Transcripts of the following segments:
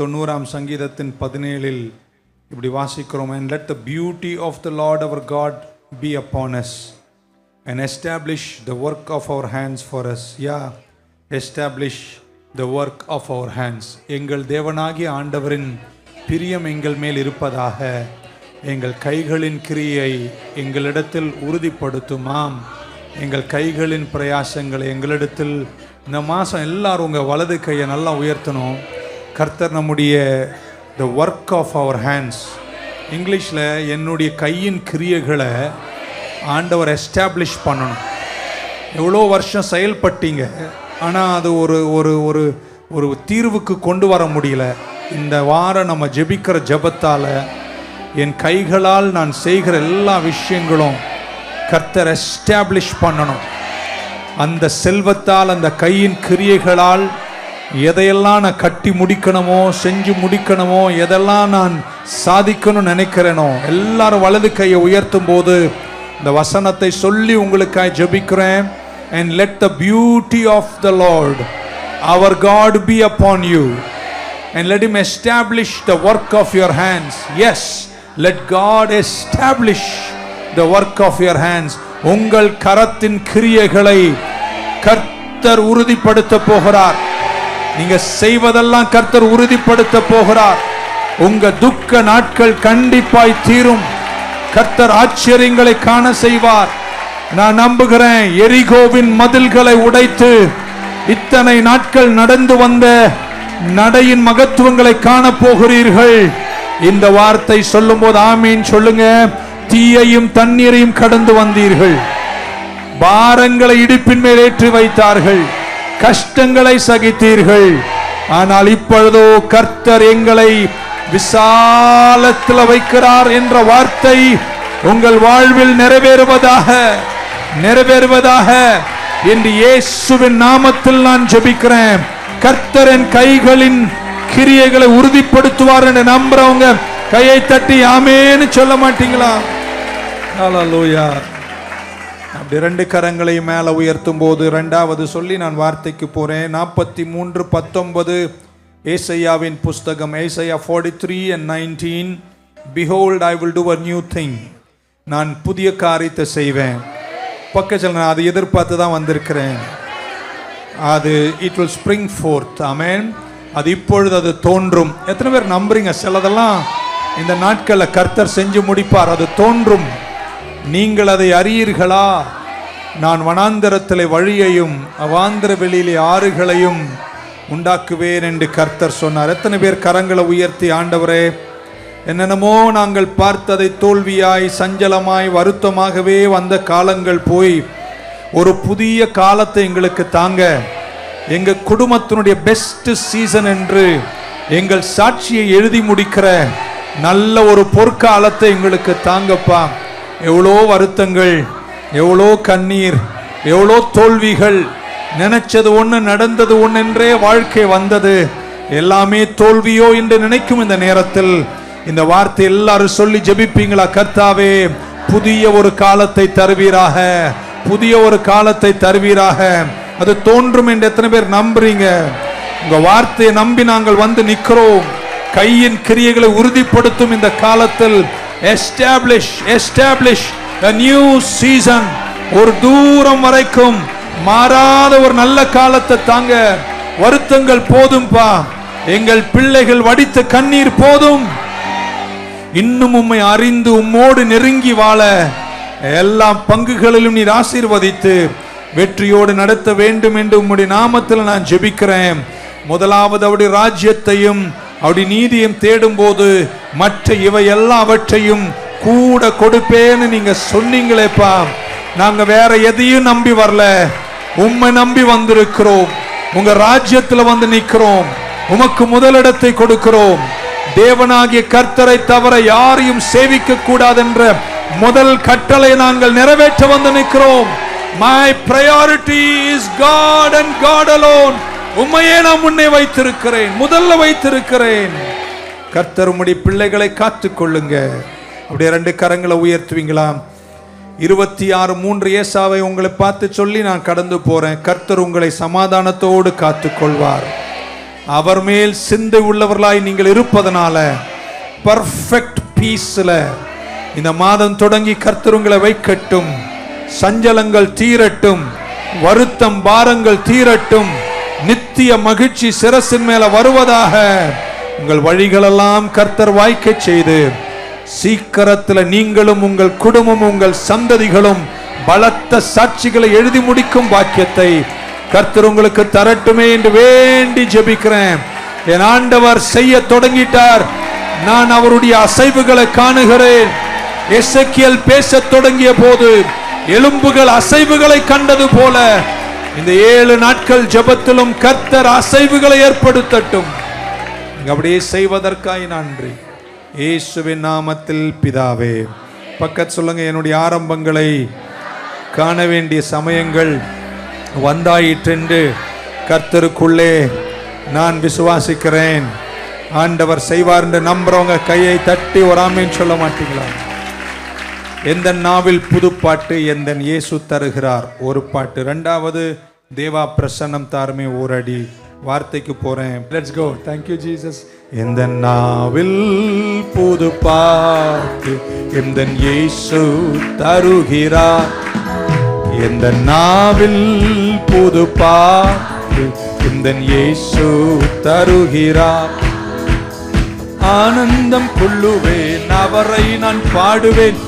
தொண்ணூறாம் சங்கீதத்தின் பதினேழில் இப்படி வாசிக்கிறோம் and let the beauty of the Lord our God be upon us and establish the work of our hands for us yea establish the work of our hands எங்கள் தேவனாகிய ஆண்டவரின் பிரியம் எங்கள் மேல் இருப்பதாக எங்கள் கைகளின் கிரியை எங்களிடத்தில் உறுதிப்படுத்துமாம். எங்கள் கைகளின் பிரயாசங்களை எங்களிடத்தில் இந்த மாதம் எல்லாரும் உங்கள் வலது கையை நல்லா உயர்த்தணும். கர்த்தர் நம்முடைய the work of our hands இங்கிலீஷில் என்னுடைய கையின் கிரியைகளை ஆண்டவர் எஸ்டாப்ளிஷ் பண்ணணும். எவ்வளோ வருஷம் செயல்பட்டீங்க ஆனால் அது ஒரு ஒரு ஒரு ஒரு தீர்வுக்கு கொண்டு வர முடியல. இந்த வாரம் நம்ம ஜெபிக்கிற ஜெபத்தால் என் கைகளால் நான் செய்கிற எல்லா விஷயங்களும் கர்த்தர் எஸ்டாப்ளிஷ் பண்ணணும். அந்த செல்வத்தால் அந்த கையின் கிரியைகளால் எதையெல்லாம் நான் கட்டி முடிக்கணுமோ செஞ்சு முடிக்கணுமோ எதெல்லாம் நான் சாதிக்கணும்னு நினைக்கிறேனோ எல்லாரும் வலது கையை உயர்த்தும் போது இந்த வசனத்தை சொல்லி உங்களுக்காக ஜெபிக்கிறேன். And let the beauty of the Lord our God be upon you and let him establish the work of your hands as let God establish the work of your hands உங்கள் கரத்தின் கிரியைகளை கர்த்தர் உறுதிப்படுத்த போகிறார். நீங்க செய்வதெல்லாம் கர்த்தர் உறுதிப்படுத்த போகிறார். உங்க துக்க நாட்கள் கண்டிப்பாய் தீரும். கர்த்தர் ஆச்சரியங்களை காண செய்வார். நான் நம்புகிறேன் எரிகோவின் மதில்களை உடைத்து இத்தனை நாட்கள் நடந்து வந்த நடையின் மகத்துவங்களை காண போகிறீர்கள். இந்த வார்த்தை சொல்லும்போது ஆமீன் சொல்லுங்க. தீயையும் தண்ணீரையும் கடந்து வந்தீர்கள். பாரங்களை இடுப்பின் மேல் ஏற்றி வைத்தார்கள். கஷ்டங்களை சகித்தீர்கள். ஆனால் இப்பொழுதோ கர்த்தர் எங்களை விசாலத்தில் வைக்கிறார் என்ற வார்த்தை உங்கள் வாழ்வில் நிறைவேறுவதாக நிறைவேறுவதாக என்று இயேசுவின் நாமத்தில் நான் ஜெபிக்கிறேன். கர்த்தரின் கைகளின் கிரியைகளை உறுதிப்படுத்துவார் என்று நம்புறவங்க கையை தட்டி ஆமேன்னு சொல்ல மாட்டீங்களா? ஹalleluya. அப்படி ரெண்டு கரங்களை மேலே உயர்த்தும் போது ரெண்டாவது சொல்லி நான் வார்த்தைக்கு போகிறேன் நாற்பத்தி மூன்று பத்தொன்பது ஏசையாவின் புஸ்தகம் Isaiah forty three and nineteen behold I will do a new thing நான் புதிய காரியத்தை செய்வேன். பக்கத்தில் நான் அதை எதிர்பார்த்து தான் வந்திருக்கிறேன். அது it will spring forth amen அது இப்பொழுது அது தோன்றும். எத்தனை பேர் நம்புறீங்க? சிலதெல்லாம் இந்த நாட்களில் கர்த்தர் செஞ்சு முடிப்பார். அது தோன்றும். நீங்கள் அதை அறியீர்களா? நான் வனாந்தரத்தில் வழியையும் அவாந்திர வெளியிலே ஆறுகளையும் உண்டாக்குவேன் என்று கர்த்தர் சொன்னார். எத்தனை பேர் கரங்களை உயர்த்தி ஆண்டவரே என்னென்னமோ நாங்கள் பார்த்ததை தோல்வியாய் சஞ்சலமாய் வருத்தமாகவே வந்த காலங்கள் போய் ஒரு புதிய காலத்தை எங்களுக்கு தாங்க. எங்கள் குடும்பத்தினுடைய பெஸ்ட் சீசன் என்று எங்கள் சாட்சியை எழுதி முடிக்கிற நல்ல ஒரு பொற்காலத்தை எங்களுக்கு தாங்கப்பா. எவ்வளோ வருத்தங்கள் எவ்வளோ கண்ணீர் எவ்வளோ தோல்விகள். நினைச்சது ஒன்று நடந்தது ஒன்றென்றே வாழ்க்கை வந்தது. எல்லாமே தோல்வியோ என்று நினைக்கும் இந்த நேரத்தில். இந்த வார்த்தை எல்லாரும் சொல்லி ஜெபிப்பீங்களா? கர்த்தாவே புதிய ஒரு காலத்தை தருவீராக. புதிய ஒரு காலத்தை தருவீராக. அது தோன்றும் என்று எத்தனை பேர் நம்புறீங்க? உங்க வார்த்தையை நம்பி நாங்கள் வந்து நிற்கிறோம் கையின் கிரியைகளை உறுதிப்படுத்தும் இந்த காலத்தில் எஸ்டாப்ளிஷ் எஸ்டாப்ளிஷ் நியூ சீசன் ஒரு தூரம் வரைக்கும் மாறாத ஒரு நல்ல காலத்தை தாங்க வருத்தங்கள் போதும்பா. எங்கள் பிள்ளைகள் வடித்த கண்ணீர் போதும். இன்னும் உம்மை அறிந்து உம்மோடு நெருங்கி வாழ எல்லா பங்குகளிலும் நீர் ஆசீர்வதித்து வெற்றியோடு நடத்த வேண்டும் என்று உம்முடைய நாமத்தில் நான் ஜெபிக்கிறேன். முதலாவது அவருடைய ராஜ்யத்தையும் அப்படி நீதியும் தேடும் போது மற்ற இவை எல்லாவற்றையும் கூட கொடுப்பேன்னு நீங்க சொன்னீங்களேப்பா. நாங்க வேற எதையும் நம்பி வரல. உம்மை நம்பி வந்திருக்கிறோம். உங்க ராஜ்யத்துல வந்து நிற்கிறோம் உமக்கு முதலிடத்தை கொடுக்கிறோம். தேவனாகிய கர்த்தரை தவிர யாரையும் சேவிக்க கூடாதென்ற முதல் கட்டளை நாங்கள் நிறைவேற்ற வந்து நிற்கிறோம் my priority is God and God alone உண்மையே நான் முன்னே வைத்திருக்கிறேன் முதல்ல வைத்திருக்கிறேன். கர்த்தர் உம்முடைய பிள்ளைகளை காத்து கொள்ளுங்க அப்படியே ரெண்டு கரங்களை உயர்த்துவீங்களா? இருபத்தி ஆறு மூன்று ஏசாவை உங்களை பார்த்து சொல்லி நான் கடந்து போறேன். கர்த்தர் உங்களை சமாதானத்தோடு காத்துக்கொள்வார். அவர் மேல் சிந்தை உள்ளவர்களாய் நீங்கள் இருப்பதனால பர்ஃபெக்ட் பீஸ்ல இந்த மாதம் தொடங்கி கர்த்தர் உங்களை வைக்கட்டும். சஞ்சலங்கள் தீரட்டும். வருத்தம் பாரங்கள் தீரட்டும். நித்திய மகிழ்ச்சி சிரசின் மேல வருவதாக உங்கள் வழிகளெல்லாம் கர்த்தர் வாய்க்கச் செய்து சீக்கிரத்தில் நீங்களும் உங்கள் குடும்பமும் உங்கள் சந்ததிகளும் பலத்த சாட்சிகளை எழுதி முடிக்கும் வாக்கியத்தை கர்த்தர் உங்களுக்கு தரட்டுமே என்று வேண்டி ஜெபிக்கிறேன். என் ஆண்டவர் செய்ய தொடங்கிட்டார். நான் அவருடைய அசைவுகளை காணுகிறேன். எசக்கியல் பேசத் தொடங்கிய போது எலும்புகள் அசைவுகளை கண்டது போல இந்த ஏழு நாட்கள் ஜெபத்திலும் கர்த்தர் அசைவுகளை ஏற்படுத்தட்டும். அப்படியே செய்வதற்காய் நன்றி. இயேசுவின் நாமத்தில் பிதாவே பக்கத் சொல்லுங்க என்னுடைய ஆரம்பங்களை காண வேண்டிய சமயங்கள் வந்தாயிற்றென்று கர்த்தருக்குள்ளே நான் விசுவாசிக்கிறேன். ஆண்டவர் செய்வார் என்று நம்புறவங்க கையை தட்டி ஒரு சொல்ல மாட்டீங்களா? எந்த நாவில் புதுப்பாட்டு எந்த இயேசு தருகிறார்? ஒரு பாட்டு. ரெண்டாவது தேவா பிரசன்னம் தாருமே ஓரடி. வார்த்தைக்கு போறேன். லெட்ஸ் கோ தேங்க்யூ ஜீசஸ் எந்த நாவில் புது பாட்டு எந்த இயேசு தருகிறார்? எந்த நாவில் புது பாட்டு எந்த இயேசு தருகிறார்? ஆனந்தம் கொள்ளுவேன் அவரை நான் பாடுவேன்.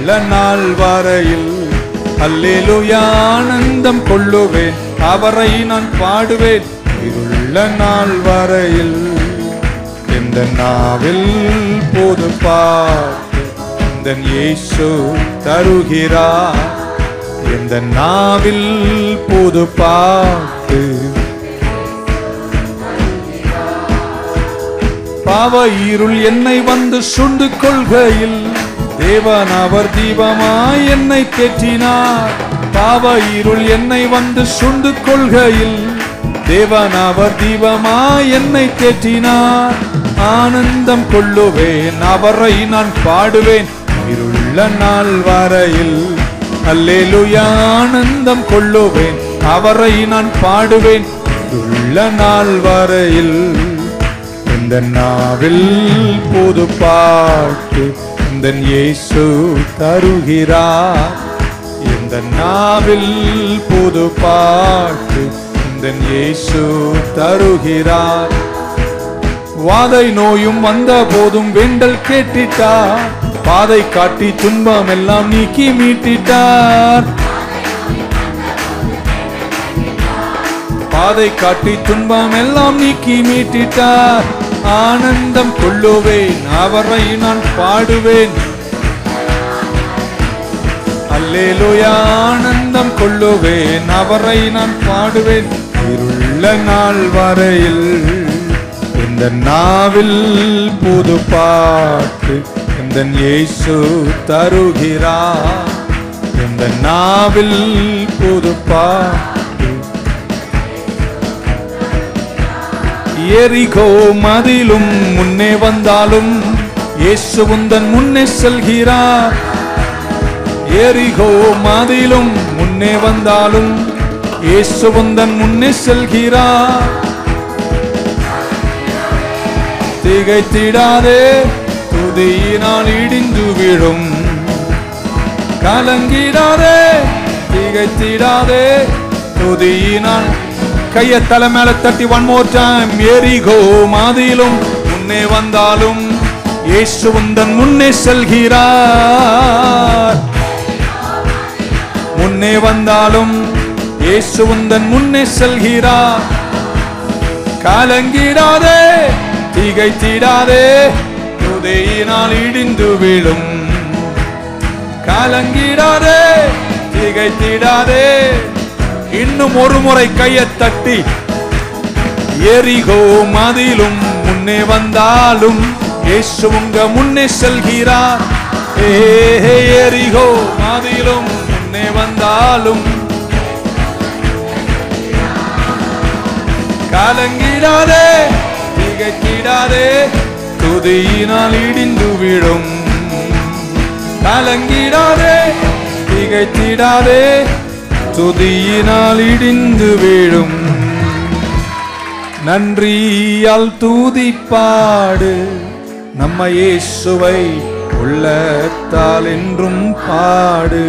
உள்ள நாள் வரையில் அல்லேலூயா ஆனந்தம் கொள்ளுவேன். அவரை நான் பாடுவேன். இருள்ள நாள் வரையில் எந்த நாவில் போது பாட்டு இந்த இயேசு தருகிறார். எந்த நாவில் போது பார்த்து பாவ இருள் என்னை வந்து சுண்டு கொள்கையில் தேவன் அவர் தீபமாய் என்னை தேற்றினார். பாவ இருள் என்னை வந்து சுண்டு கொள்கையில் தேவன் அவர் தீபமாய் என்னை தேற்றினார். ஆனந்தம் கொள்ளுவேன் அவரை நான் பாடுவேன். இருள்ள நாள் வரையில் அல்லேலுயா ஆனந்தம் கொள்ளுவேன் அவரை நான் பாடுவேன். உள்ள நாள் வரையில் இந்த நாவில் புது பாட்டு இந்த இயேசு தருகிறார்? இந்த நாவில் புது பாட்டு இந்த இயேசு தருகிறார்? வாதை நோயும் வந்த போதும் வெண்டல் கேட்டிட்டார். பாதை காட்டி துன்பம் எல்லாம் நீக்கி மீட்டிட்டார். பாதை காட்டி துன்பம் எல்லாம் நீக்கி மீட்டிட்டார். ஆனந்தம் கொள்ளுவேன் அவரை நான் பாடுவேன். அல்லேலோயா ஆனந்தம் கொள்ளுவேன் அவரை நான் பாடுவேன். இருள்ள நாள் வரையில் இந்த நாவில் புது பாட்டு இந்த இயேசு தருகிறார். இந்த நாவில் புது பாட்டு எரிகோ மதிலும் முன்னே வந்தாலும் இயேசு உந்தன் முன்னே செல்கிறார். எரிகோ மதிலும் முன்னே வந்தாலும் இயேசு உந்தன் முன்னே செல்கிறார். திகைத்திடாதே துதியினால் இடிந்து விழும். கலங்கிடாதே திகைத்திடாதே துதியினால் கைய தலை மேல தட்டி ஒன் மோர் டைம் எரிகோ மாதிலும் முன்னே வந்தாலும் இயேசு உந்தன் முன்னே செல்கிறார். முன்னே வந்தாலும் இயேசு உந்தன் முன்னே செல்கிறார். கலங்கிடாதே திகைத்திடாதே துதையினால் இடிந்து விழும். கலங்கிடாதே திகைத்திடாதே இன்னும் ஒரு முறை கையை தட்டி எரிகோ மதிலும் முன்னே வந்தாலும் இயேசு உங்க முன்னே செல்கிறார். எரிகோ மதிலும் முன்னே வந்தாலும் கலங்கிடாதே திகைக்கிடாதே துதியினால் இடிந்து விழும். கலங்கிடாதே திகைத்திடாதே துதியினால் இடிந்து வீழும். நன்றியால் தூதிப்பாடு நம்ம இயேசுவை உள்ளத்தால் என்றும் பாடு.